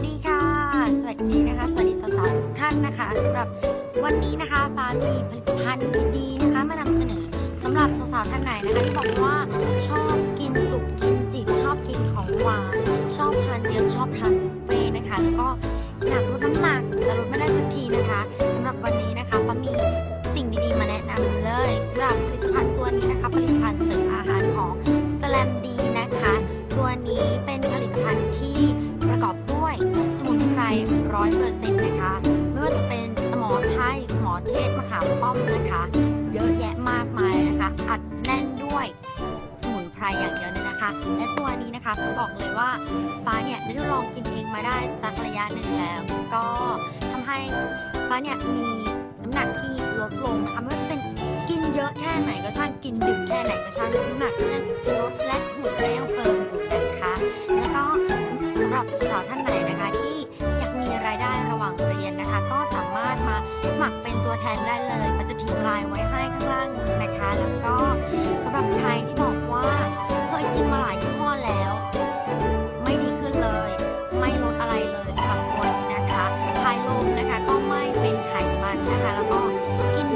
สดีค่ะ สวัสดีนะคะ สวัสดีสาวๆทุกท่านนะคะสำหรับวันนี้นะคะปามีผลิตภัณฑ์ดีๆนะคะ มานำเสนอสำหรับสาวๆท่านไหนนะคะที่บอกว่าชอบกินจุกกินจิบชอบกินของหวานชอบทานเยอะชอบทานเฟ่นะคะ แล้วก็อยากลดน้ำหนักแต่ลดไม่ได้สักทีนะคะ สำหรับวันนี้นะคะปามีสิ่งดีๆ มาแนะนำเลยสำหรับผลิตภัณฑ์ตัวนี้นะคะ ผลิตภัณฑ์เสริมอาหารของสแลมดีนะคะ ตัวนี้ ร้อยเปอร์เซ็นต์นะคะ ไม่ว่าจะเป็นสมอไทยสมอเทศมะขามป้อมนะคะ เยอะแยะมากมายนะคะ อัดแน่นด้วยสมุนไพรอย่างเดียวเลยนะคะ และตัวนี้นะคะบอกเลยว่าฟ้าเนี่ยได้ทดลองกินเองมาได้สักระยะหนึ่งแล้ว ก็ทำให้ฟ้าเนี่ยมีน้ำหนักที่ลดลงนะคะไม่ว่าจะเป็นกินเยอะแค่ไหนก็ช่างกินดึกแค่ไหนก็ช่างน้ำหนักเนี่ยลดและหุ่นก็ยังเฟิร์มอยู่นะคะแล้วก็สำหรับสาวท่านไหนนะคะ มัครเป็นตัวแทนได้เลยมันจะทิ้งลายไว้ให้ข้างล่างนะคะ แล้วก็สำหรับใครที่บอกว่าเคยกินมาหลายยี่ห้อแล้ว ไม่ดีขึ้นเลย ไม่ลดอะไรเลยสำหรับตันี้นะคะพายลมนะคะก็ไม่เป็นไขมันนะคะแล้วก็